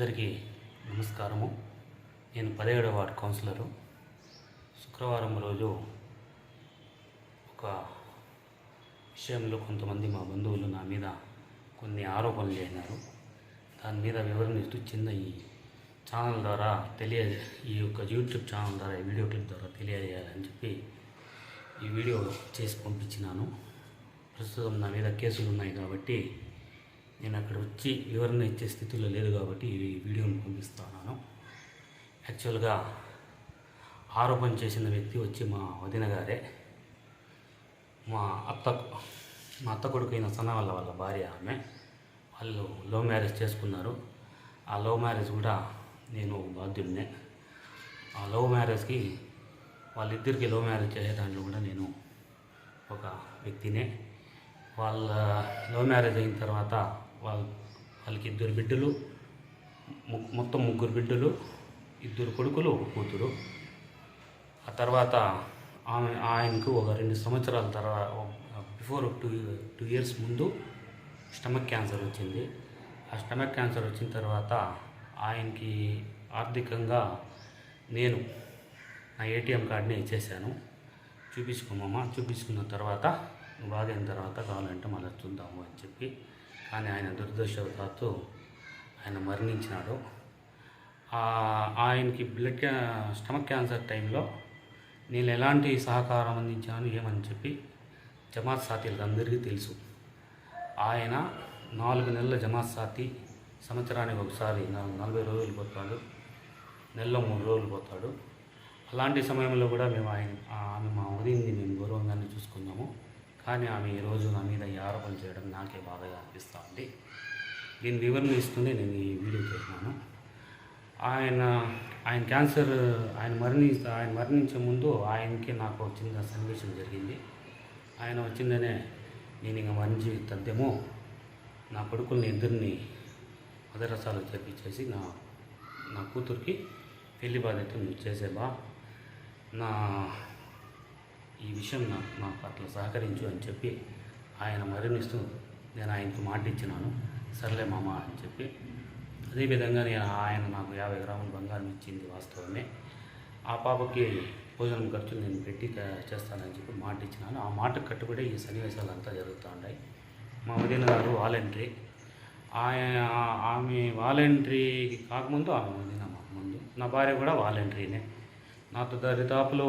అందరికీ నమస్కారము. నేను పదిహేడవ వార్డు కౌన్సిలరు. శుక్రవారం రోజు ఒక విషయంలో కొంతమంది మా బంధువులు నా మీద కొన్ని ఆరోపణలు చేసినారు. దాని మీద వివరణ ఇస్తూ చిన్న ఈ ఛానల్ ద్వారా తెలియ ఈ యొక్క యూట్యూబ్ ఛానల్ ద్వారా ఈ వీడియో క్లిప్ ద్వారా తెలియజేయాలని చెప్పి ఈ వీడియో చేసి పంపించినాను. ప్రస్తుతం నా మీద కేసులు ఉన్నాయి కాబట్టి నేను అక్కడ వచ్చి వివరణ ఇచ్చే స్థితిలో లేదు కాబట్టి ఈ వీడియోని పంపిస్తున్నాను యాక్చువల్గా ఆరోపణ చేసిన వ్యక్తి వచ్చి మా వదిన గారే. మా అత్త మా అత్త కొడుకైన సన్న వాళ్ళ వాళ్ళ భార్య ఆమె. వాళ్ళు లవ్ మ్యారేజ్ చేసుకున్నారు. ఆ లవ్ మ్యారేజ్ కూడా నేను బాధ్యుడినే. ఆ లవ్ మ్యారేజ్కి వాళ్ళిద్దరికి లవ్ మ్యారేజ్ చేసే దాంట్లో కూడా నేను ఒక వ్యక్తినే. వాళ్ళ లవ్ మ్యారేజ్ అయిన తర్వాత వాళ్ళ వాళ్ళకి ఇద్దరు బిడ్డలు మొత్తం ముగ్గురు బిడ్డలు ఇద్దరు కొడుకులు ఒక కూతురు. ఆ తర్వాత ఆమె ఆయనకు ఒక రెండు సంవత్సరాల తర్వాత బిఫోర్ టూ టూ ఇయర్స్ ముందు స్టమక్ క్యాన్సర్ వచ్చింది. ఆ స్టమక్ క్యాన్సర్ వచ్చిన తర్వాత ఆయనకి ఆర్థికంగా నేను నా ఏటీఎం కార్డుని ఇచ్చేసాను చూపించుకోమమ్మా చూపించుకున్న తర్వాత బాగైన తర్వాత కావాలంటే మళ్ళీ చూద్దాము అని చెప్పి కానీ ఆయన దురదృష్టవశాత్తు ఆయన మరణించినాడు. ఆయనకి బ్లడ్ క్యా స్టమక్ క్యాన్సర్ టైంలో నేను ఎలాంటి సహకారం అందించాను ఏమని చెప్పి జమాత్ సాతీలకు అందరికీ తెలుసు. ఆయన నాలుగు నెలల జమాత్ సాతి సంవత్సరానికి ఒకసారి నలభై రోజులు పోతాడు నెలలో మూడు రోజులు పోతాడు. అలాంటి సమయంలో కూడా మేము ఆయన ఆమె మా ఉదయం మేము గౌరవంగానే చూసుకున్నాము. కానీ ఆమె ఈరోజు నా మీద ఈ ఆరోపణ చేయడం నాకే బాధగా అనిపిస్తూ ఉంది. దీని వివరణ ఇస్తూనే నేను ఈ వీడియో చేసినాను ఆయన ఆయన క్యాన్సర్ ఆయన మరణి ఆయన మరణించే ముందు ఆయనకి నాకు చిన్న సన్నివేశం జరిగింది. ఆయన వచ్చిందనే నేను ఇంకా మరణించి తద్దేమో నా కొడుకుల్ని ఇద్దరిని మదరసాలు చేపించేసి నా నా కూతురికి పెళ్ళి బాధ్యత నువ్వు చేసేవా నా ఈ విషయం నా నా అట్లా సహకరించు అని చెప్పి ఆయన మరణిస్తూ నేను ఆయనకు మాట ఇచ్చినాను. సర్లే మామ అని చెప్పి. అదేవిధంగా నేను ఆయన నాకు యాభై గ్రాముల బంగారం ఇచ్చింది వాస్తవమే. ఆ పాపకి భోజనం ఖర్చు నేను పెట్టి చేస్తానని చెప్పి మాట ఇచ్చినాను. ఆ మాటకు కట్టుబడి ఈ సన్నివేశాలు అంతా జరుగుతూ ఉన్నాయి మా వదిన గారు వాలంటరీ. ఆయన ఆమె వాలంటరీ కాకముందు ఆమె వదిన మాకు ముందు. నా భార్య కూడా వాలంటరీనే. నాతో దరిదాపులు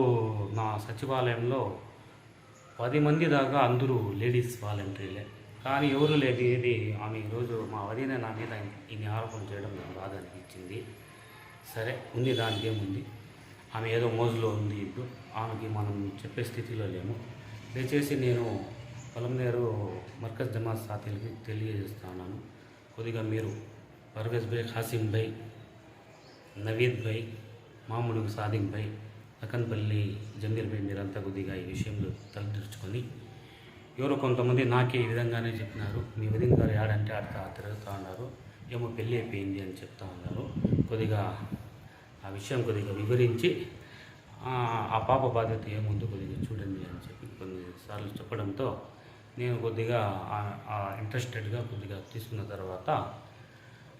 నా సచివాలయంలో పది మంది దాకా అందరూ లేడీస్ వాలంటీర్లే. కానీ ఎవరు లేదు ఏది ఆమె ఈరోజు మా వదిన నా మీద ఇన్ని ఆరోపణ చేయడం నాకు బాధ అనిపించింది. సరే ఉంది దానికి ఏముంది? ఆమె ఏదో మోజులో ఉంది ఇప్పుడు. ఆమెకి మనం చెప్పే స్థితిలో లేము. దయచేసి నేను పొలంనేరు మర్కజ్ జమాత్ సాతీలకి తెలియజేస్తున్నాను కొద్దిగా మీరు పర్వేజ్ భాయ్ హాసిం భాయ్ నవీద్ భాయ్ మామూలు సాధింపై అకన్పల్లి జమీర్ మీరంతా కొద్దిగా ఈ విషయంలో తలదూర్చుకొని ఎవరో కొంతమంది నాకే ఈ విధంగానే చెప్పినారు. మీ వదిన గారు ఏడంటే ఆడతా తిరుగుతూ ఉన్నారు. ఏమో పెళ్ళి అయిపోయింది అని చెప్తా ఉన్నారు. కొద్దిగా ఆ విషయం కొద్దిగా వివరించి ఆ ఆ పాప బాధ్యత ఏముందో కొద్దిగా చూడండి అని చెప్పి కొన్నిసార్లు చెప్పడంతో నేను కొద్దిగా ఇంట్రెస్టెడ్గా కొద్దిగా తీసుకున్న తర్వాత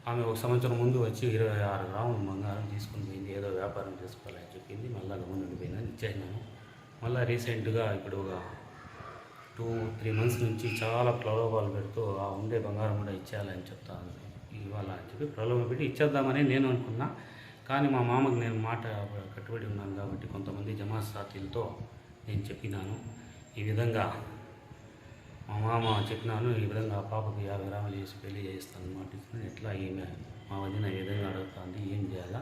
ఆమె ఒక సంవత్సరం ముందు వచ్చి ఇరవై ఆరు గ్రాములు బంగారం తీసుకుని పోయింది. ఏదో వ్యాపారం చేసుకోవాలని చెప్పింది. మళ్ళీ లోన్ ఉండిపోయిందని ఇచ్చేసినాను. మళ్ళీ రీసెంట్గా ఇప్పుడు ఒక టూ త్రీ మంత్స్ నుంచి చాలా ప్రలోభాలు పెడుతూ ఆ ఉండే బంగారం కూడా ఇచ్చేయాలని చెప్తాను ఇవాళ అని చెప్పి ప్రలోభం పెట్టి ఇచ్చేద్దామని నేను అనుకున్నా. కానీ మా మామకి నేను మాట కట్టుబడి ఉన్నాను కాబట్టి కొంతమంది జమాత్ సాతీలతో నేను చెప్పినాను. ఈ విధంగా మా మామ చెప్పినాను ఈ విధంగా ఆ పాపకి యాభై గ్రాములు చేసి పెళ్ళి చేస్తాను మాట ఎట్లా ఈమె మా వదిన ఈ విధంగా అడుగుతుంది ఏం చేయాలా?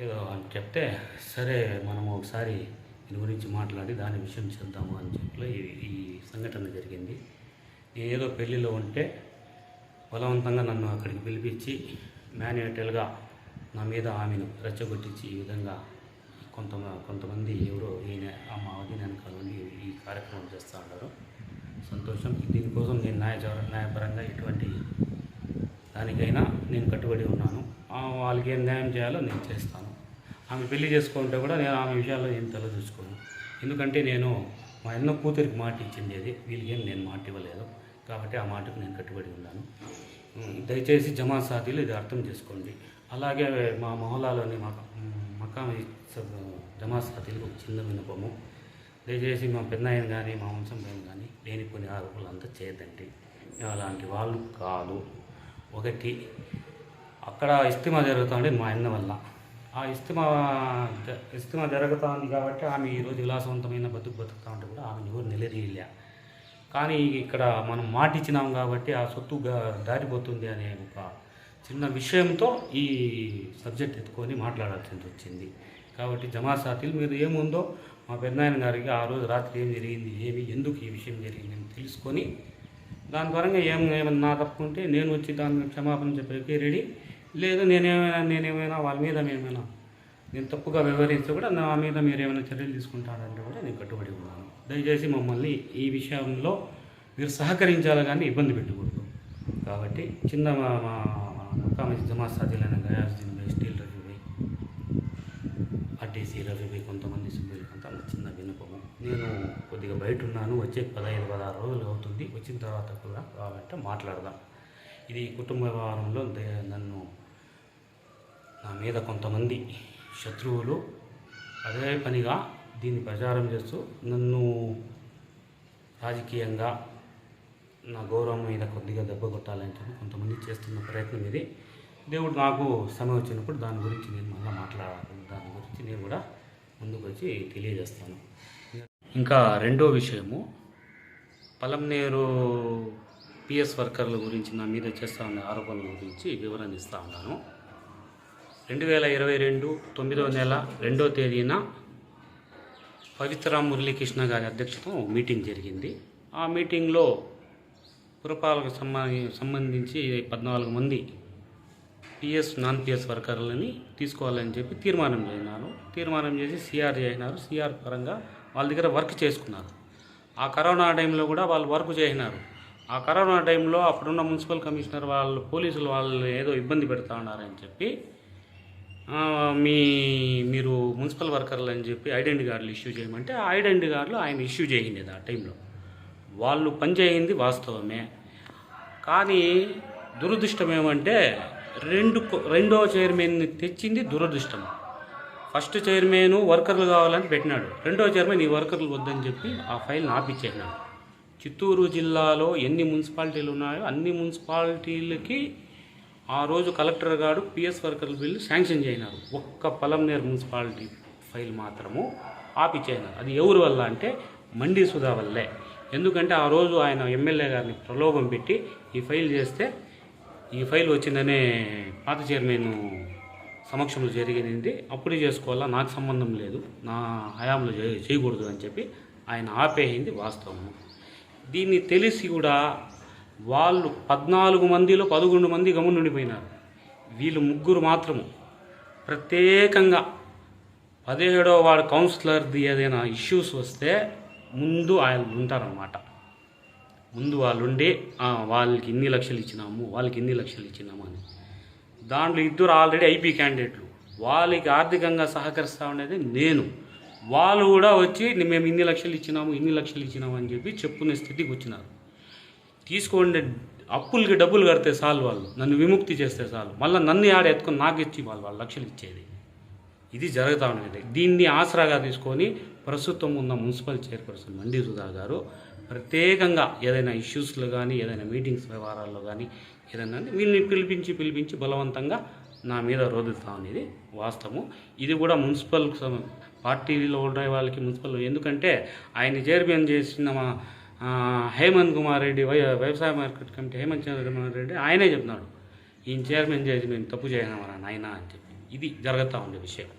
ఏదో అని చెప్తే సరే మనము ఒకసారి దీని గురించి మాట్లాడి దాని విషయం చేద్దాము అని చెప్పి ఈ సంఘటన జరిగింది. నేను ఏదో పెళ్ళిలో ఉంటే బలవంతంగా నన్ను అక్కడికి పిలిపించి మాన్యువల్గా నా మీద ఆమెను రెచ్చగొట్టించి ఈ విధంగా కొంత కొంతమంది ఎవరో ఈయన ఆ మా వదిన వెనకాల ఈ కార్యక్రమం చేస్తూ ఉంటారు సంతోషం. దీనికోసం నేను న్యాయ న్యాయపరంగా ఎటువంటి దానికైనా నేను కట్టుబడి ఉన్నాను. వాళ్ళకి ఏం న్యాయం చేయాలో నేను చేస్తాను. ఆమె పెళ్ళి చేసుకుంటే కూడా నేను ఆమె విషయాల్లో ఏం తలదూసుకోను ఎందుకంటే నేను మా ఎన్నో కూతురికి మాట ఇచ్చింది అది. వీళ్ళకేం ఏం నేను మాట ఇవ్వలేదు. కాబట్టి ఆ మాటకు నేను కట్టుబడి ఉన్నాను. దయచేసి జమా సాథీలు ఇది అర్థం చేసుకోండి. అలాగే మా మొహలాలోని మా మకామి జమా సాథీలకు ఒక చిన్న వినపము దయచేసి మా పెన్నాయన కానీ మా వంశం పైన కానీ లేనిపోని ఆరోపణలు అంతా చేయదండి మేము అలాంటి వాళ్ళు కాదు. ఒకటి అక్కడ ఇస్తిమా జరుగుతుంది మా అన్న వల్ల. ఆ ఇస్తిమా ఇస్తిమా జరుగుతుంది కాబట్టి ఆమె ఈరోజు విలాసవంతమైన బతుకు బతుకుతా ఉంటే కూడా ఆమె ఎవరు నిలదీయలే. కానీ ఇక్కడ మనం మాట ఇచ్చినాం కాబట్టి ఆ సొత్తు దారిపోతుంది అనే ఒక చిన్న విషయంతో ఈ సబ్జెక్ట్ ఎత్తుకొని మాట్లాడాల్సింది వచ్చింది కాబట్టి జమా మీరు ఏముందో మా పెద్దనాయన గారికి ఆ రోజు రాత్రి ఏం జరిగింది ఏమి ఎందుకు ఈ విషయం జరిగింది అని తెలుసుకొని దాని పరంగా ఏం నా తప్పుకుంటే నేను వచ్చి దాని క్షమాపణ చెప్పేకి రెడీ లేదు నేనేమైనా నేనేమైనా వాళ్ళ మీద ఏమైనా నేను తప్పుగా వ్యవహరిస్తే కూడా నా మీద మీరు ఏమైనా చర్యలు తీసుకుంటారంటే కూడా నేను కట్టుబడి ఉన్నాను దయచేసి మమ్మల్ని ఈ విషయంలో మీరు సహకరించాలి కానీ ఇబ్బంది పెట్టకూడదు కాబట్టి చిన్న మా మా ముక్కామి సాధ్యులైన గయాసుద్దీన్ భాయ్ స్టీల్ రవి భాయ్ ఆర్టీసీ రవి కొంతమంది సభ్యులకంతా కొంత చిన్న విన్నపము నేను కొద్దిగా బయట ఉన్నాను వచ్చే పదహైదు పదహారు రోజులు అవుతుంది. వచ్చిన తర్వాత కూడా రావాలంటే మాట్లాడదాం. ఇది కుటుంబ వ్యవహారంలో దే- నన్ను నా మీద కొంతమంది శత్రువులు అదే పనిగా దీన్ని ప్రచారం చేస్తూ నన్ను రాజకీయంగా నా గౌరవం మీద కొద్దిగా దెబ్బ కొట్టాలంటే కొంతమంది చేస్తున్న ప్రయత్నం ఇది. దేవుడు నాకు సమయం వచ్చినప్పుడు దాని గురించి నేను మళ్ళీ మాట్లాడాలి. దాని గురించి నేను కూడా ముందుకు వచ్చి తెలియజేస్తాను. ఇంకా రెండో విషయము పలంనేరు పిఎస్ వర్కర్ల గురించి నా మీద చేస్తా ఆరోపణల గురించి వివరణ ఇస్తా ఉన్నాను. రెండు వేల ఇరవై రెండు తొమ్మిదో నెల రెండో తేదీన పవిత్ర మురళీకృష్ణ గారి అధ్యక్షతన మీటింగ్ జరిగింది. ఆ మీటింగ్లో పురపాలకు సంబంధించి పద్నాలుగు మంది పిఎస్ నాన్ పిఎస్ వర్కర్లని తీసుకోవాలని చెప్పి తీర్మానం చేసినారు. తీర్మానం చేసి సిఆర్ చేసినారు సిఆర్ పరంగా వాళ్ళ దగ్గర వర్క్ చేసుకున్నారు. ఆ కరోనా టైంలో కూడా వాళ్ళు వర్క్ చేసినారు. ఆ కరోనా టైంలో అప్పుడున్న మున్సిపల్ కమిషనర్ వాళ్ళు పోలీసులు వాళ్ళు ఏదో ఇబ్బంది పెడతా ఉన్నారని చెప్పి మీ మీరు మున్సిపల్ వర్కర్లు అని చెప్పి ఐడెంటి కార్డులు ఇష్యూ చేయమంటే ఆ ఐడెంటి కార్డులు ఆయన ఇష్యూ చేయండి ఆ టైంలో. వాళ్ళు పనిచేయింది వాస్తవమే. కానీ దురదృష్టం ఏమంటే రెండు రెండో చైర్మన్ని తెచ్చింది దురదృష్టం. ఫస్ట్ చైర్మన్ వర్కర్లు కావాలని పెట్టినాడు. రెండో చైర్మన్ ఈ వర్కర్లు వద్దని చెప్పి ఆ ఫైల్ని ఆపిచ్చేసినాడు. చిత్తూరు జిల్లాలో ఎన్ని మున్సిపాలిటీలు ఉన్నాయో అన్ని మున్సిపాలిటీలకి ఆ రోజు కలెక్టర్ గారు పిఎస్ వర్కర్ల బిల్లు శాంక్షన్ చేయనారు. ఒక్క పలంనేర్ మున్సిపాలిటీ ఫైల్ మాత్రము ఆపిచ్చేయనారు అది ఎవరి వల్ల అంటే మండి సుధా వల్లే. ఎందుకంటే ఆ రోజు ఆయన ఎమ్మెల్యే గారిని ప్రలోభం పెట్టి ఈ ఫైల్ చేస్తే ఈ ఫైల్ వచ్చిందనే పాత చైర్మన్ సమక్షంలో జరిగింది. అప్పుడే చేసుకోవాలా? నాకు సంబంధం లేదు. నా హయాంలో చేయ- చేయకూడదు అని చెప్పి ఆయన ఆపేయింది వాస్తవము. దీన్ని తెలిసి కూడా వాళ్ళు పద్నాలుగు మందిలో పదకొండు మంది గమనుండిపోయినారు వీళ్ళు ముగ్గురు మాత్రము. ప్రత్యేకంగా పదిహేడో వాడు కౌన్సిలర్ది ఏదైనా ఇష్యూస్ వస్తే ముందు ఆయన ఉంటారన్నమాట. ముందు వాళ్ళుండే వాళ్ళకి ఇన్ని లక్షలు ఇచ్చినాము వాళ్ళకి ఇన్ని లక్షలు ఇచ్చినాము అని. దాంట్లో ఇద్దరు ఆల్రెడీ ఐపీ క్యాండిడేట్లు. వాళ్ళకి ఆర్థికంగా సహకరిస్తా ఉండేది నేను. వాళ్ళు కూడా వచ్చి మేము ఇన్ని లక్షలు ఇచ్చినాము ఇన్ని లక్షలు ఇచ్చినాము అని చెప్పి చెప్పుకునే స్థితికి వచ్చినారు. తీసుకోండి అప్పులకి డబ్బులు కడితే చాలు వాళ్ళు. నన్ను విముక్తి చేస్తే చాలు. మళ్ళీ నన్ను ఆడ ఎత్తుకొని నాకు ఇచ్చి వాళ్ళు వాళ్ళ లక్షలు ఇచ్చేది. ఇది జరుగుతూ ఉండేది. దీన్ని ఆసరాగా తీసుకొని ప్రస్తుతం ఉన్న మున్సిపల్ చైర్పర్సన్ మండి సుధా గారు ప్రత్యేకంగా ఏదైనా ఇష్యూస్లో కానీ ఏదైనా మీటింగ్స్ వ్యవహారాల్లో కానీ ఏదైనా వీళ్ళని పిలిపించి పిలిపించి బలవంతంగా నా మీద రోదుతా అనేది వాస్తవం ఇది కూడా మున్సిపల్ పార్టీలో ఉండే వాళ్ళకి మున్సిపల్ ఎందుకంటే ఆయన చైర్మన్ చేసిన మా హేమంత్ కుమార్ రెడ్డి వ్యవసాయ మార్కెట్ కమిటీ హేమంత్ చంద్ర కుమార్ రెడ్డి ఆయనే చెప్తున్నాడు. ఈయన చైర్మన్ చేసి మేము తప్పు చేయనమరా నాయన అని చెప్పి. ఇది జరుగుతూ ఉండే విషయం.